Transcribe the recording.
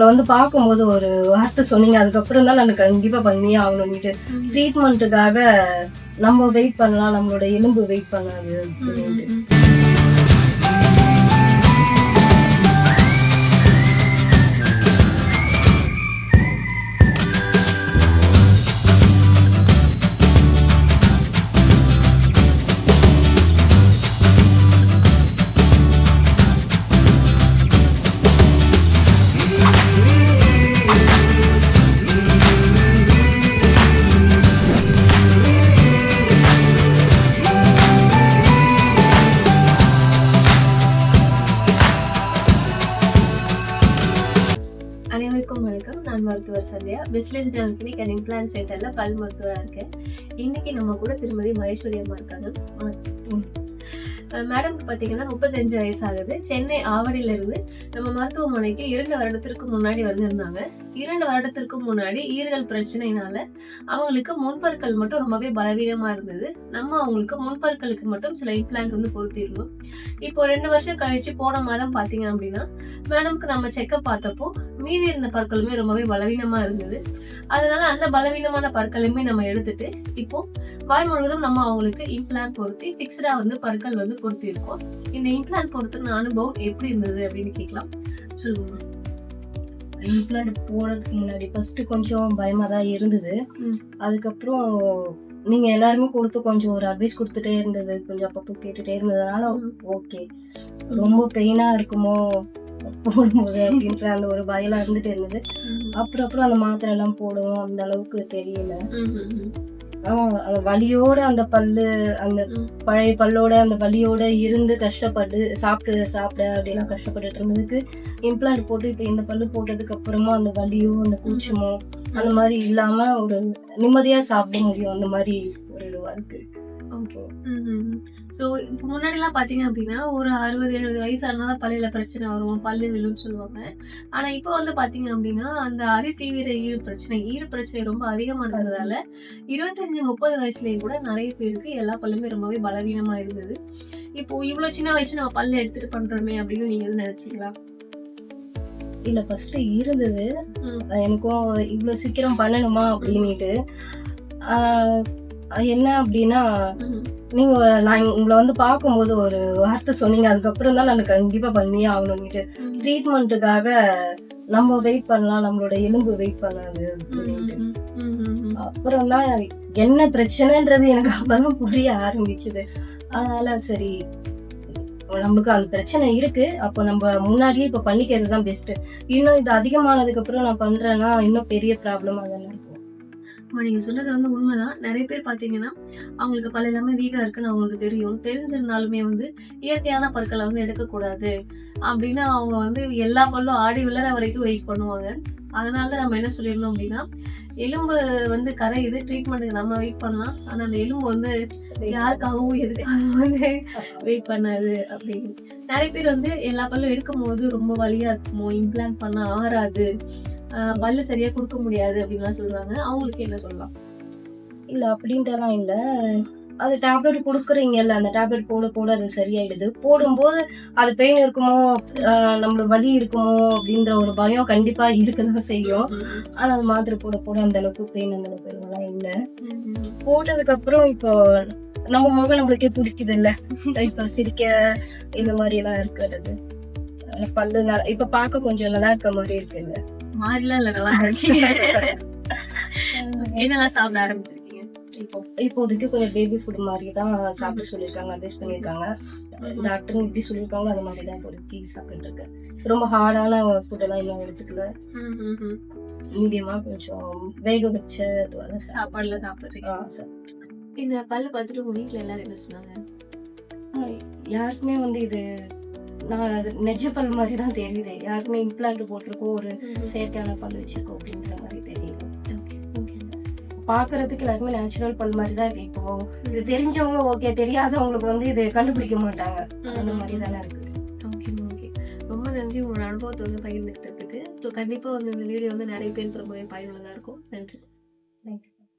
உங்களை வந்து பார்க்கும்போது ஒரு வார்த்தை சொன்னீங்க அதுக்கப்புறம் தான் நான் கண்டிப்பா பண்ணியே ஆகணும்னுட்டு. ட்ரீட்மெண்ட்டுக்காக நம்ம வெயிட் பண்ணலாம் நம்மளோட எலும்பு வெயிட் பண்ணாது அனைவருக்கும் வணக்கம். நான் மருத்துவர் சந்தியா. பிஸ்லெஸ் டென்டல் அண்ட் இம்ப்ளான்ட் சென்டரில் பல் மருத்துவராக இருக்கேன். இன்றைக்கி நம்ம கூட திருமதி மகேஸ்வரி அம்மா இருக்காங்க. மேடம்க்கு பார்த்தீங்கன்னா முப்பத்தஞ்சு வயசு ஆகுது சென்னை ஆவடியில இருந்து நம்ம மருத்துவமனைக்கு இரண்டு வருடத்திற்கு முன்னாடி வந்திருந்தாங்க. இரண்டு வருடத்திற்கு முன்னாடி ஈரல் பிரச்சனைனால அவங்களுக்கு முன்பற்கள் மட்டும் ரொம்பவே பலவீனமாக இருந்தது. நம்ம அவங்களுக்கு முன்பற்களுக்கு மட்டும் சில இம்ப்ளான்ட் வந்து பொருத்திருந்தோம். இப்போ ரெண்டு வருஷம் கழிச்சு போன மாதம் பார்த்தீங்க அப்படின்னா மேடம்க்கு நம்ம செக்கப் பார்த்தப்போ மீதி இருந்த பற்களுமே ரொம்பவே பலவீனமாக இருந்தது. அதனால அந்த பலவீனமான பற்களுமே நம்ம எடுத்துட்டு இப்போ வாய் முழுவதும் நம்ம அவங்களுக்கு இம்ப்ளான்ட் பொருத்தி ஃபிக்ஸ்டாக வந்து பற்கள் வந்து பொருத்தி இருக்கோம் இந்த இம்ப்ளான்ட் பொருத்தின அனுபவம் எப்படி இருந்தது அப்படின்னு கேட்கலாம். சொல்லுங்க இம்ப்ளான்ட் போடுறதுக்கு முன்னாடி ஃபர்ஸ்ட் கொஞ்சம் பயமா தான் இருந்தது. அதுக்கப்புறம் நீங்க எல்லாருமே கொடுத்து கொஞ்சம் ஒரு அட்வைஸ் கொடுத்துட்டே இருந்தது. கொஞ்சம் அப்பப்போ கேட்டுட்டே இருந்ததுனால. ஓகே ரொம்ப பெயினா இருக்குமோ போடும்போது அப்படின்ற அந்த ஒரு பயம்லாம் இருந்துட்டு இருந்தது. அப்புறம் அப்புறம் அந்த மாத்திரை எல்லாம் போடுவோம் அந்த அளவுக்கு தெரியல. வலியோட அந்த பல்லு அந்த. பழைய பல்லோட அந்த வலியோட இருந்து கஷ்டப்பட்டு சாப்பிட்டு சாப்பிட அப்படிலாம் கஷ்டப்பட்டுட்டு இருந்ததுக்கு இம்ப்ளான்ட் போட்டு இப்போ இந்த பல்லு போட்டதுக்கு அப்புறமா அந்த வலியோ அந்த கூச்சமோ அந்த மாதிரி இல்லாம ஒரு நிம்மதியா சாப்பிட முடியும். அந்த மாதிரி ஒரு இதுவா இருக்கு. ஸோ இப்போ முன்னாடிலாம் பார்த்தீங்க அப்படின்னா ஒரு அறுபது எழுபது வயசு ஆனாலும் பல்லில பிரச்சனை வரும் பல்லு விழுன்னு சொல்லுவாங்க. ஆனால் இப்போ வந்து பார்த்தீங்க அப்படின்னா அந்த அதிதீவிர ஈறு பிரச்சனை ஈறு பிரச்சனை ரொம்ப அதிகமாக இருக்கிறதால இருபத்தஞ்சு முப்பது வயசுலேயும் கூட நிறைய பேருக்கு எல்லா பல்லுமே ரொம்பவே பலவீனமாக இருந்தது. இப்போ இவ்வளோ சின்ன வயசுல நம்ம பல்லு எடுத்துட்டு பண்றோமே அப்படின்னு நீங்க எதுவும் நினைச்சீங்களா? இல்ல ஃபர்ஸ்ட் இருந்தது. எனக்கும் இவ்வளவு சீக்கிரம் பண்ணணுமா அப்படின்னுட்டு. ஆஹ் என்ன அப்படின்னா. நீங்க நான் உங்களை வந்து பார்க்கும்போது ஒரு வார்த்தை சொன்னீங்க. அதுக்கப்புறம் தான் நான் கண்டிப்பா பண்ணியே ஆகணும்னுட்டு. ட்ரீட்மெண்ட்டுக்காக நம்ம வெயிட் பண்ணலாம். நம்மளோட எலும்பு வெயிட் பண்ணாது அப்படின்ட்டு. அப்புறம் தான் என்ன பிரச்சனைன்றது எனக்கு அப்பதான் புரிய ஆரம்பிச்சது. அதனால சரி நம்மளுக்கு அந்த பிரச்சனை இருக்கு. அப்போ நம்ம முன்னாடியே இப்ப பண்ணிக்கிறது தான் பெஸ்ட் இன்னும் இது அதிகமானதுக்கு அப்புறம் நான் பண்றேன்னா இன்னும் பெரிய ப்ராப்ளமா தானே இப்போ நீங்கள் சொன்னது வந்து உண்மைதான். நிறைய பேர் பார்த்தீங்கன்னா அவங்களுக்கு பல எல்லாமே வீக்கா இருக்குன்னு அவங்களுக்கு தெரியும். தெரிஞ்சிருந்தாலுமே வந்து இயற்கையான பற்களை வந்து எடுக்கக்கூடாது அப்படின்னு அவங்க வந்து எல்லா பல்லும் ஆடி விளர வரைக்கும் வெயிட் பண்ணுவாங்க. அதனால தான் நம்ம என்ன சொல்லியிருந்தோம் அப்படின்னா எலும்பு வந்து கரையுது ட்ரீட்மெண்ட்டுக்கு நம்ம வெயிட் பண்ணலாம். ஆனால் அந்த எலும்பு வந்து யாருக்காகவும் எதுக்காகவும் வந்து வெயிட் பண்ணாது அப்படின்னு. நிறைய பேர் வந்து எல்லா பல்லும் எடுக்கும் போது ரொம்ப வழியாக இருக்குமோ இம்ப்ளான் பண்ண ஆறாது. பல்லு சரியா கொடுக்க முடியாது அப்படின்லாம் சொல்றாங்க. அவங்களுக்கு என்ன சொல்லலாம்? இல்ல அப்படின்ட்டுலாம் இல்ல. அது டேப்லெட் கொடுக்குறீங்கல்ல அந்த டேப்லெட் போட போட அது சரியாயிடுது. போடும்போது அது பெயின் இருக்குமோ நம்மளோட நம்மளுக்கு வலி இருக்குமோ அப்படின்ற ஒரு பயம் கண்டிப்பா இருக்குதான் செய்யும். ஆனா அது மாத்திரை போட போட அந்த அளவுக்கு பெயின் அந்த அளவுக்கு இதெல்லாம் இல்லை. போட்டதுக்கு அப்புறம் இப்போ நம்ம முகம் நம்மளுக்கே பிடிக்குது இல்ல இப்ப சிரிக்க இந்த மாதிரி எல்லாம் இருக்கிறது. பல்லு இப்ப பார்க்க கொஞ்சம் நல்லா இருக்க மாதிரி இருக்குல்ல. மாறிலாம் இல்ல நல்லா இருக்கீங்க. என்னெல்லாம் சாப்பிட ஆரம்பிச்சிருக்கீங்க? இப்போ இப்போதைக்கு கொஞ்சம் பேபி ஃபுட் மாதிரி தான் சாப்பிட சொல்லியிருக்காங்க அட்வைஸ் பண்ணியிருக்காங்க. டாக்டரும் இப்படி சொல்லியிருக்காங்க அது மாதிரி தான் இப்போதைக்கு சாப்பிட்டு இருக்கேன் ரொம்ப ஹார்டான ஃபுட் எல்லாம் இன்னும் எடுத்துக்கல. மீடியமா கொஞ்சம் வேக வச்ச சாப்பாடுல சாப்பிடுறீங்க. இந்த பல்லு பார்த்துட்டு உங்க வீட்ல எல்லாரும் என்ன சொன்னாங்க? யாருக்குமே வந்து இது நான் நெஜ பல் மாதிரி தான் தெரியுது. யாருக்குமே இம்ப்ளான்ட் போட்டிருக்கோம் ஒரு செயற்கையான பல் வச்சிருக்கோம் அப்படின்ற மாதிரி தெரியுது பாக்குறதுக்கு எல்லாருமே நேச்சுரல் பல் மாதிரி தான் இருக்கு இப்போ இது தெரிஞ்சவங்க ஓகே தெரியாதவங்களுக்கு வந்து இது கண்டுபிடிக்க மாட்டாங்க. அந்த மாதிரி தானே இருக்கு. ஓகே ஓகே ரொம்ப நன்றி உங்களோட அனுபவத்தை வந்து பகிர்ந்துக்கிட்டதுக்கு ஸோ கண்டிப்பாக வந்து இந்த வீடியோ வந்து நிறைய பேருக்கு ரொம்பவே பயனுள்ளதாக இருக்கும். நன்றி. You.